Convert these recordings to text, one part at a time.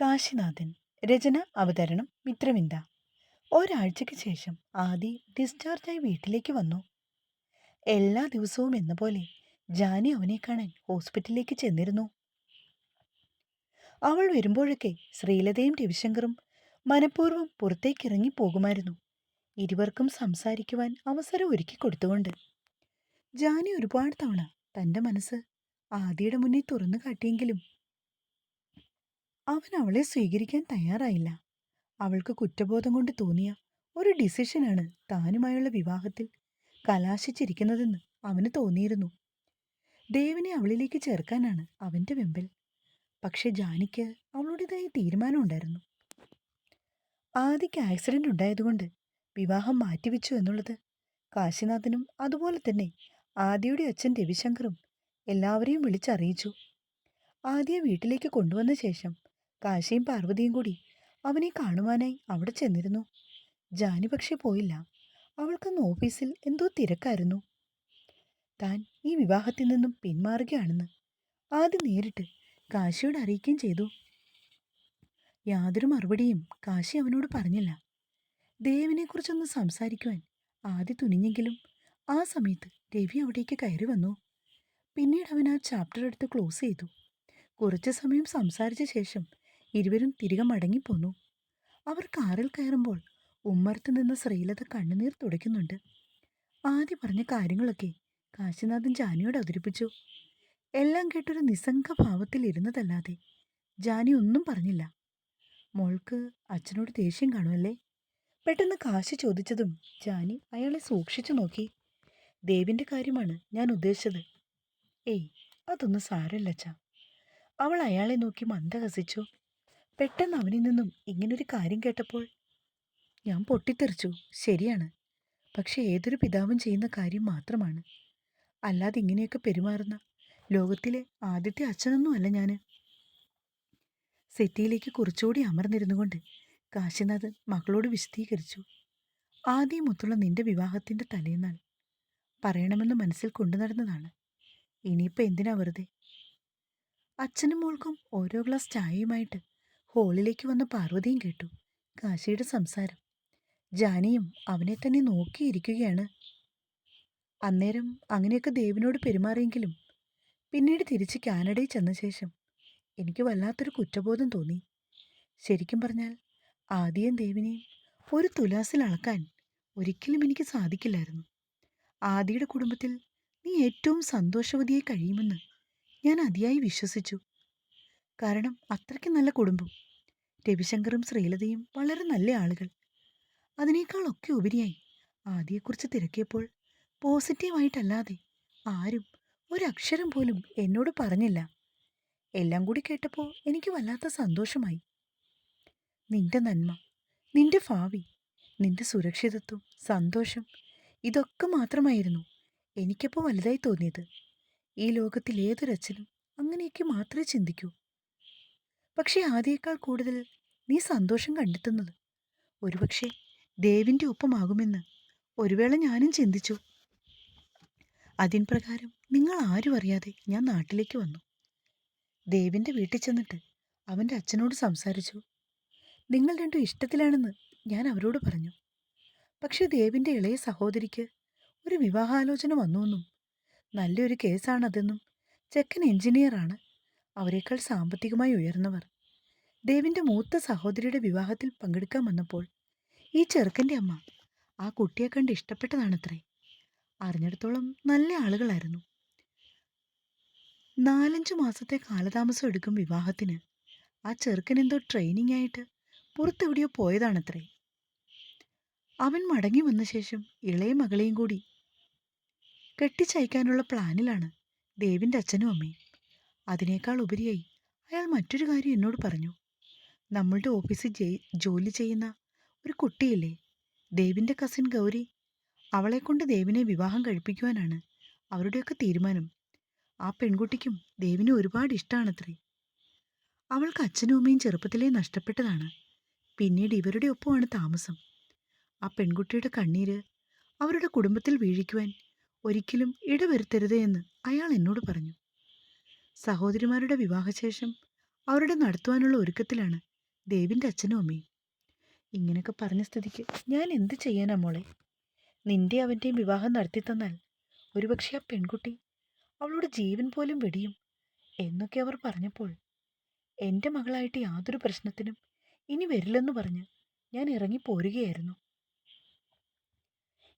കാശിനാഥൻ രചന അവതരണം മിത്രവിന്ദ. ഒരാഴ്ചയ്ക്ക് ശേഷം ആദി ഡിസ്ചാർജായി വീട്ടിലേക്ക് വന്നു. എല്ലാ ദിവസവും എന്ന പോലെ ജാനി അവനെ കാണാൻ ഹോസ്പിറ്റലിലേക്ക് ചെന്നിരുന്നു. അവൾ വരുമ്പോഴൊക്കെ ശ്രീലതയും രവിശങ്കറും മനഃപൂർവം പുറത്തേക്ക് ഇറങ്ങി പോകുമായിരുന്നു. ഇരുവർക്കും സംസാരിക്കുവാൻ അവസരം ഒരുക്കി കൊടുത്തുകൊണ്ട്. ജാനി ഒരുപാട് തവണ തന്റെ മനസ്സ് ആദിയുടെ മുന്നിൽ തുറന്നു കാട്ടിയെങ്കിലും അവൻ അവളെ സ്വീകരിക്കാൻ തയ്യാറായില്ല. അവൾക്ക് കുറ്റബോധം കൊണ്ട് തോന്നിയ ഒരു ഡിസിഷനാണ് താനുമായുള്ള വിവാഹത്തിൽ കലാശിച്ചിരിക്കുന്നതെന്ന് അവന് തോന്നിയിരുന്നു. ദേവിനെ അവളിലേക്ക് ചേർക്കാനാണ് അവന്റെ വെമ്പൽ. പക്ഷെ ജാനിക്ക് അവളുടേതായ തീരുമാനമുണ്ടായിരുന്നു ആദിക്ക് ആക്സിഡന്റ് ഉണ്ടായതുകൊണ്ട് വിവാഹം മാറ്റിവെച്ചു എന്നുള്ളത് കാശിനാഥനും അതുപോലെ തന്നെ ആദിയുടെ അച്ഛൻ രവിശങ്കറും എല്ലാവരെയും വിളിച്ചറിയിച്ചു. ആദിയെ വീട്ടിലേക്ക് കൊണ്ടുവന്ന ശേഷം കാശിയും പാർവതിയും കൂടി അവനെ കാണുവാനായി അവിടെ ചെന്നിരുന്നു. ജാനി പക്ഷെ പോയില്ല. അവൾക്കന്ന് ഓഫീസിൽ എന്തോ തിരക്കായിരുന്നു. താൻ ഈ വിവാഹത്തിൽ നിന്നും പിന്മാറുകയാണെന്ന് ആദ്യം നേരിട്ട് കാശിയോട് അറിയിക്കുകയും ചെയ്തു. യാതൊരു മറുപടിയും കാശി അവനോട് പറഞ്ഞില്ല. ദേവിനെക്കുറിച്ചൊന്ന് സംസാരിക്കുവാൻ ആദ്യ തുനിഞ്ഞെങ്കിലും ആ സമയത്ത് രവി അവിടേക്ക് കയറി വന്നു. പിന്നീട് അവൻ ആ ചാപ്റ്റർ എടുത്ത് ക്ലോസ് ചെയ്തു. കുറച്ച് സമയം സംസാരിച്ച ശേഷം ഇരുവരും തിരികെ മടങ്ങിപ്പോന്നു. അവർ കാറിൽ കയറുമ്പോൾ ഉമ്മർത്ത് നിന്ന് ശ്രീലത കണ്ണുനീർ തുടയ്ക്കുന്നുണ്ട്. ആദ്യം പറഞ്ഞ കാര്യങ്ങളൊക്കെ കാശിനാഥൻ ജാനിയോട് അവതരിപ്പിച്ചു. എല്ലാം കേട്ടൊരു നിസ്സംഗ ഭാവത്തിൽ ഇരുന്നതല്ലാതെ ജാനി ഒന്നും പറഞ്ഞില്ല. മോൾക്ക് അച്ഛനോട് ദേഷ്യം കാണുമല്ലേ? പെട്ടെന്ന് കാശി ചോദിച്ചതും ജാനി അയാളെ സൂക്ഷിച്ചു നോക്കി. ദേവിന്റെ കാര്യമാണ് ഞാൻ ഉദ്ദേശിച്ചത്. ഏയ് അതൊന്നും സാരമില്ല അച്ഛ. അവൾ അയാളെ നോക്കി മന്ദഹസിച്ചു. പെട്ടെന്ന് അവനിൽ നിന്നും ഇങ്ങനൊരു കാര്യം കേട്ടപ്പോൾ ഞാൻ പൊട്ടിത്തെറിച്ചു. ശരിയാണ്. പക്ഷെ ഏതൊരു പിതാവും ചെയ്യുന്ന കാര്യം മാത്രമാണ്. അല്ലാതെ ഇങ്ങനെയൊക്കെ പെരുമാറുന്ന ലോകത്തിലെ ആദ്യത്തെ അച്ഛനൊന്നും അല്ല ഞാൻ സെറ്റിയിലേക്ക് കുറച്ചുകൂടി അമർന്നിരുന്നു കൊണ്ട് കാശിനാഥ് മകളോട് വിശദീകരിച്ചു. ആദ്യം ഒത്തുള്ള നിന്റെ വിവാഹത്തിന്റെ തലേന്നാൾ പറയണമെന്ന് മനസ്സിൽ കൊണ്ടു നടന്നതാണ്. ഇനിയിപ്പോൾ എന്തിനാ വെറുതെ? അച്ഛനും മോൾക്കും ഓരോ ഗ്ലാസ് ചായയുമായിട്ട് ഹോളിലേക്ക് വന്ന പാർവതിയും കേട്ടു. കാശിയുടെ സംസാരം. ജാനിയും അവനെ തന്നെ നോക്കിയിരിക്കുകയാണ്. അന്നേരം അങ്ങനെയൊക്കെ ദേവിനോട് പെരുമാറിയെങ്കിലും പിന്നീട് തിരിച്ച് കാനഡയിൽ ചെന്ന ശേഷം എനിക്ക് വല്ലാത്തൊരു കുറ്റബോധം തോന്നി. ശരിക്കും പറഞ്ഞാൽ ആദ്യം ദേവിനെയും ഒരു തുലാസിൽ അളക്കാൻ ഒരിക്കലും എനിക്ക് സാധിക്കില്ലായിരുന്നു. ആദിയുടെ കുടുംബത്തിൽ നീ ഏറ്റവും സന്തോഷവതിയായി കഴിയുമെന്ന് ഞാൻ അതിയായി വിശ്വസിച്ചു. കാരണം അത്രയ്ക്ക് നല്ല കുടുംബം. രവിശങ്കറും ശ്രീലതയും വളരെ നല്ല ആളുകൾ. അതിനേക്കാളൊക്കെ ഉപരിയായി ആദിയെക്കുറിച്ച് തിരക്കിയപ്പോൾ പോസിറ്റീവായിട്ടല്ലാതെ ആരും ഒരക്ഷരം പോലും എന്നോട് പറഞ്ഞില്ല. എല്ലാം കൂടി കേട്ടപ്പോൾ എനിക്ക് വല്ലാത്ത സന്തോഷമായി. നിന്റെ നന്മ നിന്റെ ഭാവി നിന്റെ സുരക്ഷിതത്വം സന്തോഷം ഇതൊക്കെ മാത്രമായിരുന്നു എനിക്കപ്പോൾ വലുതായി തോന്നിയത്. ഈ ലോകത്തിൽ ഏതൊരച്ഛനും അങ്ങനെയൊക്കെ മാത്രമേ ചിന്തിക്കൂ. പക്ഷേ ആദ്യേക്കാൾ കൂടുതൽ നീ സന്തോഷം കണ്ടെത്തുന്നത്. ഒരുപക്ഷെ ദേവിന്റെ ഒപ്പമാകുമെന്ന് ഒരു വേള ഞാനും ചിന്തിച്ചു. അതിൻ പ്രകാരം നിങ്ങൾ ആരും അറിയാതെ ഞാൻ നാട്ടിലേക്ക് വന്നു. ദേവിന്റെ വീട്ടിൽ ചെന്നിട്ട് അവന്റെ അച്ഛനോട് സംസാരിച്ചു. നിങ്ങൾ രണ്ടും ഇഷ്ടത്തിലാണെന്ന് ഞാൻ അവരോട് പറഞ്ഞു. പക്ഷേ ദേവിന്റെ ഇളയ സഹോദരിക്ക് ഒരു വിവാഹാലോചന വന്നുവെന്നും നല്ലൊരു കേസാണതെന്നും ചെക്കൻ എഞ്ചിനീയറാണ് അവരെക്കാൾ സാമ്പത്തികമായി ഉയർന്നവർ. ദേവിന്റെ മൂത്ത സഹോദരിയുടെ വിവാഹത്തിൽ പങ്കെടുക്കാൻ വന്നപ്പോൾ ഈ ചെറുക്കന്റെ അമ്മ ആ കുട്ടിയെ കണ്ട് ഇഷ്ടപ്പെട്ടതാണത്രേ. അറിഞ്ഞിടത്തോളം നല്ല ആളുകളായിരുന്നു. നാലഞ്ച് മാസത്തെ കാലതാമസം എടുക്കും വിവാഹത്തിന്. ആ ചെറുക്കൻ എന്തോ ട്രെയിനിങ് ആയിട്ട് പുറത്തെവിടെയോ പോയതാണത്രേ. അവൻ മടങ്ങി വന്ന ശേഷം ഇളയ മകളെയും കൂടി കെട്ടിച്ചയക്കാനുള്ള പ്ലാനിലാണ് ദേവിന്റെ അച്ഛനും അമ്മയും. അതിനേക്കാൾ ഉപരിയായി അയാൾ മറ്റൊരു കാര്യം എന്നോട് പറഞ്ഞു. നമ്മളുടെ ഓഫീസിൽ ജോലി ചെയ്യുന്ന ഒരു കുട്ടിയില്ലേ? ദേവിന്റെ കസിൻ ഗൗരി. അവളെക്കൊണ്ട് ദേവിനെ വിവാഹം കഴിപ്പിക്കുവാനാണ് അവരുടെയൊക്കെ തീരുമാനം. ആ പെൺകുട്ടിക്കും ദേവിനെ ഒരുപാട് ഇഷ്ടമാണത്രേ അവൾക്ക് അച്ഛനും അമ്മയും ചെറുപ്പത്തിലേ നഷ്ടപ്പെട്ടതാണ്. പിന്നീട് ഇവരുടെ ഒപ്പമാണ് താമസം. ആ പെൺകുട്ടിയുടെ കണ്ണീര് അവരുടെ കുടുംബത്തിൽ വീഴിക്കുവാൻ ഒരിക്കലും ഇടവരുത്തരുതേ എന്ന് അയാൾ എന്നോട് പറഞ്ഞു. സഹോദരിമാരുടെ വിവാഹശേഷം അവരുടെ നടത്തുവാനുള്ള ഒരുക്കത്തിലാണ് ദേവിന്റെ അച്ഛനും അമ്മയും. ഇങ്ങനെയൊക്കെ പറഞ്ഞ സ്ഥിതിക്ക് ഞാൻ എന്ത് ചെയ്യാനാ മോളെ? നിന്റെ അവന്റെയും വിവാഹം നടത്തി തന്നാൽ ഒരുപക്ഷെ ആ പെൺകുട്ടി അവളുടെ ജീവൻ പോലും വെടിയും എന്നൊക്കെ അവർ പറഞ്ഞപ്പോൾ എന്റെ മകളായിട്ട് യാതൊരു പ്രശ്നത്തിനും ഇനി വരില്ലെന്ന് പറഞ്ഞ് ഞാൻ ഇറങ്ങി പോരുകയായിരുന്നു.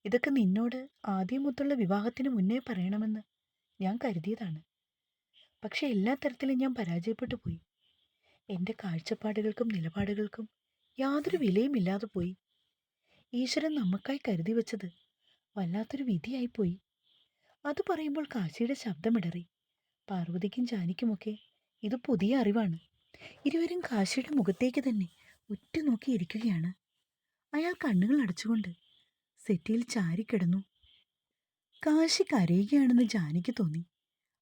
ഇതൊക്കെ നിന്നോട് ആദ്യം മുത്തുള്ള വിവാഹത്തിന് മുന്നേ പറയണമെന്ന് ഞാൻ കരുതിയതാണ്. പക്ഷെ എല്ലാ തരത്തിലും ഞാൻ പരാജയപ്പെട്ടു പോയി. എന്റെ കാഴ്ചപ്പാടുകൾക്കും നിലപാടുകൾക്കും യാതൊരു വിലയുമില്ലാതെ പോയി. ഈശ്വരൻ നമുക്കായി കരുതി വെച്ചത് വല്ലാത്തൊരു വിധിയായിപ്പോയി അത് പറയുമ്പോൾ കാശിയുടെ ശബ്ദമിടറി. പാർവതിക്കും ജാനിക്കുമൊക്കെ ഇത് പുതിയ അറിവാണ്. ഇരുവരും കാശിയുടെ മുഖത്തേക്ക് തന്നെ ഉറ്റുനോക്കിയിരിക്കുകയാണ് അയാൾ കണ്ണുകൾ അടച്ചുകൊണ്ട് സെറ്റിയിൽ ചാരിക്കിടന്നു. കാശി കരയുകയാണെന്ന് ജാനിക്ക് തോന്നി.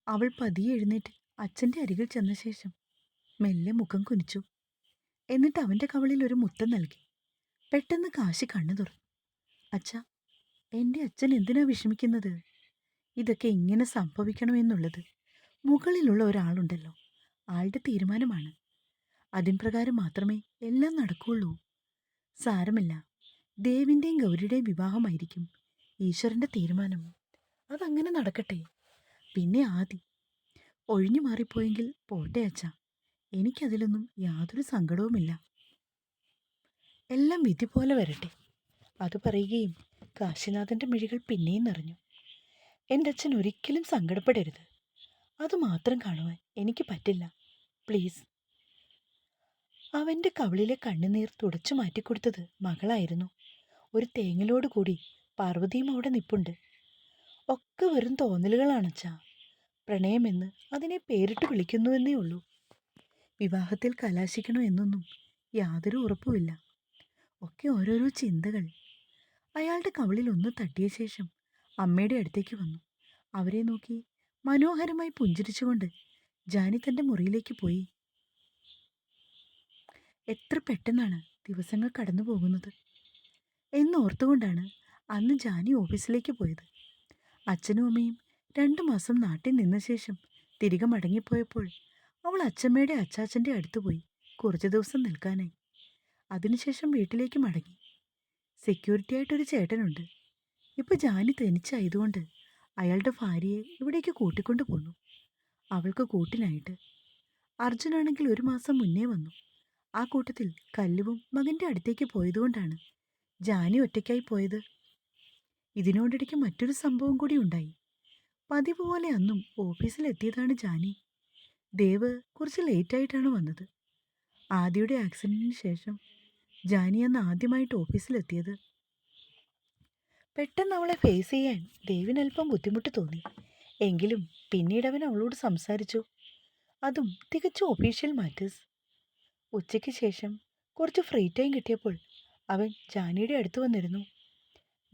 അവൾ പതിയെ എഴുന്നേറ്റ് അച്ഛന്റെ അരികിൽ ചെന്ന ശേഷം മെല്ലെ മുഖം കുനിച്ചു. എന്നിട്ട് അവന്റെ കവളിൽ ഒരു മുത്തം നൽകി. പെട്ടെന്ന് കാശി കണ്ണു തുറന്നു. അച്ഛ എന്റെ അച്ഛൻ എന്തിനാ വിഷമിക്കുന്നത്? ഇതൊക്കെ ഇങ്ങനെ സംഭവിക്കണമെന്നുള്ളത് മുകളിലുള്ള ഒരാളുണ്ടല്ലോ. ആളുടെ തീരുമാനമാണ്. അതിൻ പ്രകാരം മാത്രമേ എല്ലാം നടക്കുകയുള്ളൂ സാരമില്ല. ദേവിന്റെയും ഗൗരിയുടെയും വിവാഹമായിരിക്കും ഈശ്വരന്റെ തീരുമാനം. അതങ്ങനെ നടക്കട്ടെ. പിന്നെ ആദി. ഒഴിഞ്ഞു മാറിപ്പോയെങ്കിൽ പോട്ടെ അച്ഛ. എനിക്കതിലൊന്നും യാതൊരു സങ്കടവുമില്ല. എല്ലാം വിധി പോലെ വരട്ടെ. അത് പറയുകയും കാശിനാഥന്റെ മിഴികൾ പിന്നെയും നിറഞ്ഞു. എന്റെ അച്ഛൻ ഒരിക്കലും സങ്കടപ്പെടരുത്. അത് മാത്രം കാണുവാൻ എനിക്ക് പറ്റില്ല. പ്ലീസ്. അവന്റെ കവിളിലെ കണ്ണുനീർ തുടച്ചു മാറ്റിക്കൊടുത്തത് മകളായിരുന്നു. ഒരു തേങ്ങലോട് കൂടി പാർവതിയും അവിടെ നിപ്പുണ്ട്. ഒക്കെ വെറും തോന്നലുകളാണച്ചാ. പ്രണയമെന്ന് അതിനെ പേരിട്ട് വിളിക്കുന്നുവെന്നേ ഉള്ളൂ. വിവാഹത്തിൽ കലാശിക്കണോ എന്നൊന്നും യാതൊരു ഉറപ്പുമില്ല. ഒക്കെ ഓരോരോ ചിന്തകൾ. അയാളുടെ കവളിൽ ഒന്ന് തട്ടിയ ശേഷം അമ്മയുടെ അടുത്തേക്ക് വന്നു. അവരെ നോക്കി മനോഹരമായി പുഞ്ചിരിച്ചുകൊണ്ട് ജാനി തന്റെ മുറിയിലേക്ക് പോയി. എത്ര പെട്ടെന്നാണ് ദിവസങ്ങൾ കടന്നു പോകുന്നത്? എന്നോർത്തുകൊണ്ടാണ് അന്ന് ജാനി ഓഫീസിലേക്ക് പോയത്. അച്ഛനും അമ്മയും രണ്ടു മാസം നാട്ടിൽ നിന്ന ശേഷം തിരികെ മടങ്ങിപ്പോയപ്പോൾ അവൾ അച്ഛമ്മയുടെ അച്ചാച്ചന്റെ അടുത്ത് പോയി കുറച്ച് ദിവസം നിൽക്കാനായി. അതിനുശേഷം വീട്ടിലേക്ക് മടങ്ങി. സെക്യൂരിറ്റി ആയിട്ടൊരു ചേട്ടനുണ്ട്. ഇപ്പോൾ ജാനി തനിച്ചായതുകൊണ്ട് അയാളുടെ ഭാര്യയെ ഇവിടേക്ക് കൂട്ടിക്കൊണ്ടു പോന്നു. അവൾക്ക് കൂട്ടിനായിട്ട് അർജുനാണെങ്കിൽ ഒരു മാസം മുന്നേ വന്നു. ആ കൂട്ടത്തിൽ കല്ലുവും മകന്റെ അടുത്തേക്ക് പോയതുകൊണ്ടാണ് ജാനി ഒറ്റയ്ക്കായി പോയത്. ഇതിനോടിടയ്ക്ക് മറ്റൊരു സംഭവം കൂടി ഉണ്ടായി. പതിവ് പോലെ അന്നും ഓഫീസിലെത്തിയതാണ് ജാനി. ദേവ് കുറച്ച് ലേറ്റായിട്ടാണ് വന്നത്. ആദിയുടെ ആക്സിഡന്റിന് ശേഷം ജാനി അന്ന് ആദ്യമായിട്ട് ഓഫീസിലെത്തിയത്. പെട്ടെന്ന് അവളെ ഫേസ് ചെയ്യാൻ ദേവിന് അല്പം ബുദ്ധിമുട്ട് തോന്നി. എങ്കിലും പിന്നീട് അവൻ അവളോട് സംസാരിച്ചു. അതും തികച്ചും ഒഫീഷ്യൽ മാറ്റേഴ്സ് ഉച്ചയ്ക്ക് ശേഷം കുറച്ച് ഫ്രീ ടൈം കിട്ടിയപ്പോൾ അവൻ ജാനിയുടെ അടുത്ത് വന്നിരുന്നു.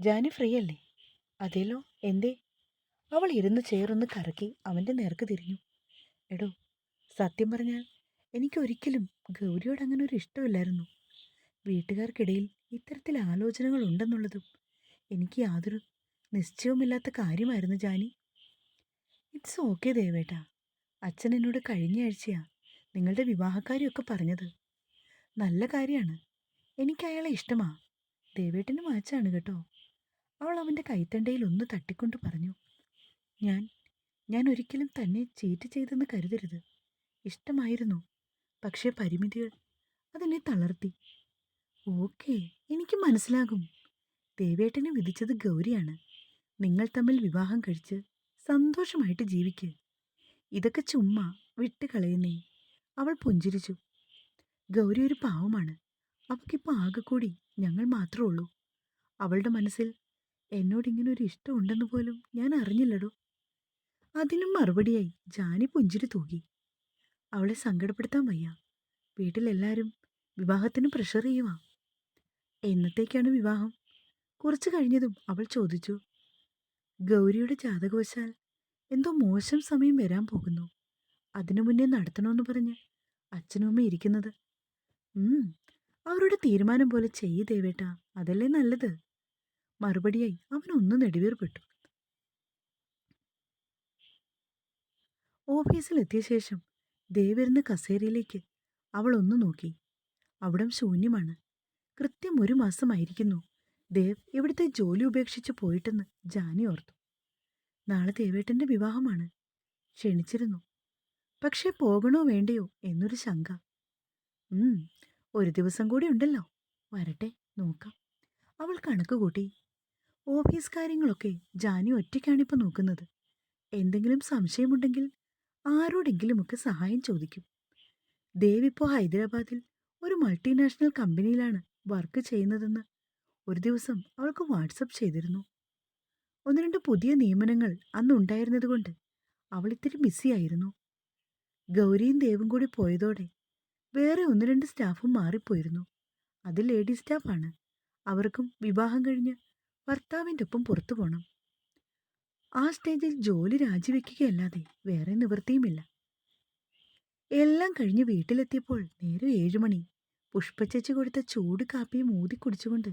ജാനി ഫ്രീ അല്ലേ? അതേലോ? എന്തേ? അവൾ ഇരുന്ന് ചേർന്ന് കറക്കി അവന്റെ നേർക്ക് തിരിഞ്ഞു. എടോ സത്യം പറഞ്ഞാൽ എനിക്കൊരിക്കലും ഗൗരിയോട് അങ്ങനെ ഒരു ഇഷ്ടമില്ലായിരുന്നു. വീട്ടുകാർക്കിടയിൽ ഇത്തരത്തിൽ ആലോചനകൾ ഉണ്ടെന്നുള്ളതും എനിക്ക് യാതൊരു നിശ്ചയവുമില്ലാത്ത കാര്യമായിരുന്നു ജാനി. It's okay ദേവേട്ട. അച്ഛൻ എന്നോട് കഴിഞ്ഞ ആഴ്ചയാ നിങ്ങളുടെ വിവാഹക്കാരിയൊക്കെ പറഞ്ഞത്. നല്ല കാര്യമാണ്. എനിക്ക് അയാളെ ഇഷ്ടമാ. ദേവേട്ടന് മാച്ചാണ് കേട്ടോ. അവൾ അവന്റെ കൈത്തണ്ടയിൽ ഒന്ന് തട്ടിക്കൊണ്ട് പറഞ്ഞു. ഞാൻ ഞാൻ ഒരിക്കലും തന്നെ ചീറ്റ് ചെയ്തെന്ന് കരുതരുത്. ഇഷ്ടമായിരുന്നു. പക്ഷേ പരിമിതികൾ അതെന്നെ തളർത്തി. ഓക്കെ എനിക്ക് മനസ്സിലാകും. ദേവേട്ടനെ വിധിച്ചത് ഗൗരിയാണ്. നിങ്ങൾ തമ്മിൽ വിവാഹം കഴിച്ച് സന്തോഷമായിട്ട് ജീവിക്ക്. ഇതൊക്കെ ചുമ്മാ വിട്ടുകളയുന്നേ. അവൾ പുഞ്ചിരിച്ചു. ഗൗരി ഒരു പാവമാണ്. അവൾക്കിപ്പോൾ ആകെ കൂടി ഞങ്ങൾ മാത്രമേ ഉള്ളൂ. അവളുടെ മനസ്സിൽ എന്നോട് ഇങ്ങനെ ഒരു ഇഷ്ടമുണ്ടെന്ന് പോലും ഞാൻ അറിഞ്ഞില്ലടോ. അതിനും മറുപടിയായി ജാനി പുഞ്ചിരി തൂകി. അവളെ സങ്കടപ്പെടുത്താൻ വയ്യ. വീട്ടിലെല്ലാവരും വിവാഹത്തിന് പ്രഷർ ചെയ്യുവാ. എന്നത്തേക്കാണ് വിവാഹം? കുറച്ചു കഴിഞ്ഞതും അവൾ ചോദിച്ചു. ഗൗരിയുടെ ജാതകവശാൽ എന്തോ മോശം സമയം വരാൻ പോകുന്നു. അതിനു മുന്നേ നടത്തണമെന്ന് പറഞ്ഞ് അച്ഛനും അമ്മയും ഇരിക്കുന്നത്. അവരുടെ തീരുമാനം പോലെ ചെയ്യേ ദേവേട്ട. അതല്ലേ നല്ലത്? മറുപടിയായി അവൻ ഒന്ന് നെടുവീർപ്പെട്ടു. ഓഫീസിലെത്തിയ ശേഷം ദേ കസേരയിലേക്ക് അവൾ ഒന്ന് നോക്കി. അവിടം ശൂന്യമാണ്. കൃത്യം ഒരു മാസമായിരിക്കുന്നു. ദേവ് ഇവിടുത്തെ ജോലി ഉപേക്ഷിച്ച് പോയിട്ടെന്ന് ജാനി ഓർത്തു. നാളെ ദേവേട്ടന്റെ വിവാഹമാണ്. ക്ഷണിച്ചിരുന്നു. പക്ഷേ പോകണോ വേണ്ടയോ എന്നൊരു ശങ്ക. ഒരു ദിവസം കൂടി ഉണ്ടല്ലോ. വരട്ടെ നോക്കാം. അവൾ കണക്ക് കൂട്ടി. ഓഫീസ് കാര്യങ്ങളൊക്കെ ജാനി ഒറ്റയ്ക്കാണിപ്പോൾ നോക്കുന്നത്. എന്തെങ്കിലും സംശയമുണ്ടെങ്കിൽ ആരോടെങ്കിലുമൊക്കെ സഹായം ചോദിക്കും. ദേവ് ഇപ്പോൾ ഹൈദരാബാദിൽ ഒരു മൾട്ടിനാഷണൽ കമ്പനിയിലാണ് വർക്ക് ചെയ്യുന്നതെന്ന് ഒരു ദിവസം അവൾക്ക് വാട്സപ്പ് ചെയ്തിരുന്നു. ഒന്ന് രണ്ട് പുതിയ നിയമനങ്ങൾ അന്ന് ഉണ്ടായിരുന്നതുകൊണ്ട് അവൾ ഇത്തിരി ബിസിയായിരുന്നു ഗൗരിയും ദേവും കൂടി പോയതോടെ വേറെ ഒന്ന് രണ്ട് സ്റ്റാഫും മാറിപ്പോയിരുന്നു. അത് ലേഡി സ്റ്റാഫാണ്. അവർക്കും വിവാഹം കഴിഞ്ഞ് ഭർത്താവിന്റെ ഒപ്പം പുറത്തു പോകണം ആ സ്റ്റേജിൽ ജോലി രാജിവെക്കുകയല്ലാതെ വേറെ നിവൃത്തിയുമില്ല. എല്ലാം കഴിഞ്ഞ് വീട്ടിലെത്തിയപ്പോൾ നേരെ ഏഴുമണി. പുഷ്പച്ചേച്ചി കൊടുത്ത ചൂട് കാപ്പിയും ഊതി കുടിച്ചുകൊണ്ട്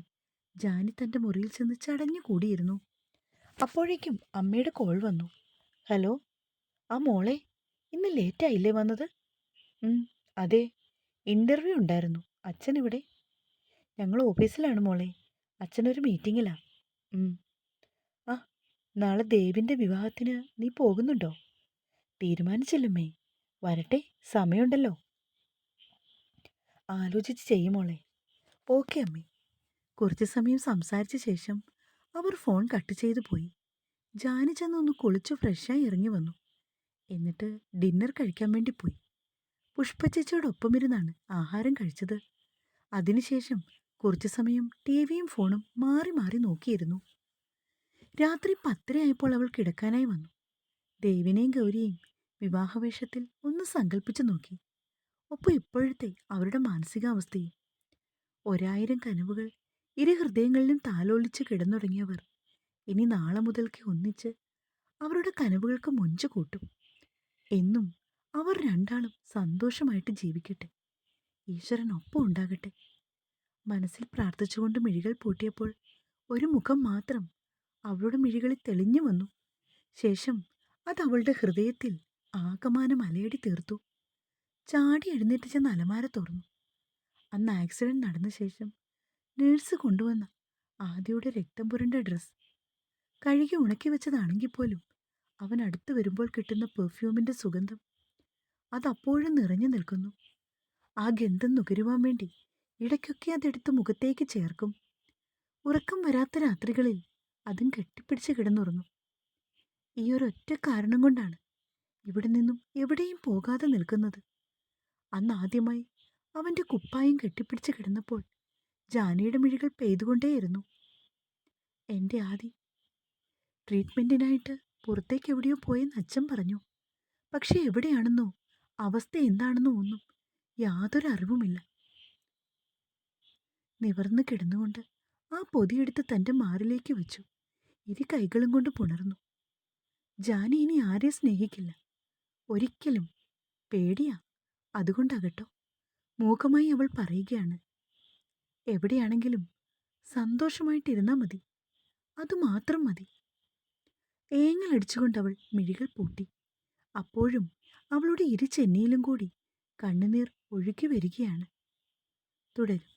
ജാനി തന്റെ മുറിയിൽ ചെന്ന് ചടഞ്ഞു കൂടിയിരുന്നു അപ്പോഴേക്കും അമ്മയുടെ കോൾ വന്നു. ഹലോ ആ മോളെ ഇന്ന് ലേറ്റായില്ലേ വന്നത്? അതെ ഇന്റർവ്യൂ ഉണ്ടായിരുന്നു. അച്ഛൻ ഇവിടെ. ഞങ്ങൾ ഓഫീസിലാണ് മോളെ. അച്ഛനൊരു മീറ്റിങ്ങിലാണ് നാളെ ദേവിന്റെ വിവാഹത്തിന് നീ പോകുന്നുണ്ടോ? തീരുമാനിച്ചില്ലമ്മേ. വരട്ടെ സമയമുണ്ടല്ലോ. ആലോചിച്ച് ചെയ്യുമോളെ ഓക്കെ അമ്മേ. കുറച്ച് സമയം സംസാരിച്ച ശേഷം അവർ ഫോൺ കട്ട് ചെയ്തു പോയി. ജാനി ചെന്നൊന്ന് കുളിച്ചു ഫ്രഷായി ഇറങ്ങി വന്നു. എന്നിട്ട് ഡിന്നർ കഴിക്കാൻ വേണ്ടി പോയി. പുഷ്പച്ചേച്ചിയോടൊപ്പം ഇരുന്നാണ് ആഹാരം കഴിച്ചത്. അതിനുശേഷം കുറച്ചു സമയം ടി വിയും ഫോണും മാറി മാറി നോക്കിയിരുന്നു. രാത്രി പത്തരയായപ്പോൾ അവൾ കിടക്കാനായി വന്നു. ദേവിനെയും ഗൗരിയെയും വിവാഹവേഷത്തിൽ ഒന്ന് സങ്കല്പിച്ചു നോക്കി. ഒപ്പം ഇപ്പോഴത്തെ അവരുടെ മാനസികാവസ്ഥയും. ഒരായിരം കനവുകൾ ഇരു ഹൃദയങ്ങളിലും താലോലിച്ച് കിടന്നുടങ്ങിയവർ ഇനി നാളെ മുതൽക്ക് ഒന്നിച്ച് അവരുടെ കനവുകൾക്ക് മൊഞ്ചു കൂട്ടും. എന്നും അവർ രണ്ടാളും സന്തോഷമായിട്ട് ജീവിക്കട്ടെ. ഈശ്വരൻ ഒപ്പം ഉണ്ടാകട്ടെ. മനസ്സിൽ പ്രാർത്ഥിച്ചുകൊണ്ട് മിഴികൾ പൂട്ടിയപ്പോൾ ഒരു മുഖം മാത്രം അവളുടെ മിഴികളിൽ തെളിഞ്ഞു വന്നു. ശേഷം അത് അവളുടെ ഹൃദയത്തിൽ ആകമാനം അലയടി തീർത്തു. ചാടി എഴുന്നേറ്റ് ചെന്ന് അലമാര തുറന്നു. അന്ന് ആക്സിഡന്റ് നടന്ന ശേഷം നേഴ്സ് കൊണ്ടുവന്ന ആദ്യയുടെ രക്തം പുരണ്ട ഡ്രസ് കഴുകി ഉണക്കി വെച്ചതാണെങ്കിൽ പോലും അവൻ അടുത്ത് വരുമ്പോൾ കിട്ടുന്ന പെർഫ്യൂമിന്റെ സുഗന്ധം. അതപ്പോഴും നിറഞ്ഞു നിൽക്കുന്നു. ആ ഗന്ധം നുകരുവാൻ വേണ്ടി ഇടയ്ക്കൊക്കെ അതെടുത്ത് മുഖത്തേക്ക് ചേർക്കും. ഉറക്കം വരാത്ത രാത്രികളിൽ അതും കെട്ടിപ്പിടിച്ച് കിടന്നുറങ്ങും. ഈ ഒരൊറ്റ കാരണം കൊണ്ടാണ് ഇവിടെ നിന്നും എവിടെയും പോകാതെ നിൽക്കുന്നത്. അന്ന് ആദ്യമായി അവന്റെ കുപ്പായം കെട്ടിപ്പിടിച്ച് കിടന്നപ്പോൾ ജാനിയുടെ മിഴികൾ പെയ്തുകൊണ്ടേയിരുന്നു. എന്റെ ആദി ട്രീറ്റ്മെന്റിനായിട്ട് പുറത്തേക്ക് എവിടെയോ പോയെന്ന് അച്ഛൻ പറഞ്ഞു. പക്ഷേ എവിടെയാണെന്നോ അവസ്ഥ എന്താണെന്നോ ഒന്നും യാതൊരു അറിവുമില്ല നിവർന്ന് കിടന്നുകൊണ്ട് ആ പൊതിയെടുത്ത് തന്റെ മാറിലേക്ക് വെച്ചു. ഇരു കൈകളും കൊണ്ട് പുണർന്നു. ജാനി ഇനി ആരെ സ്നേഹിക്കില്ല. ഒരിക്കലും. പേടിയാ. അതുകൊണ്ടാകട്ടോ. മൂകമായി അവൾ പറയുകയാണ്. എവിടെയാണെങ്കിലും സന്തോഷമായിട്ടിരുന്നാൽ മതി. അതുമാത്രം മതി. ഏങ്ങലടിച്ചുകൊണ്ട് അവൾ മിഴികൾ പൂട്ടി. അപ്പോഴും അവളുടെ ഇരു ചെന്നിയിലും കൂടി കണ്ണുനീർ ഒഴുകി വരികയാണ്. തുടരും.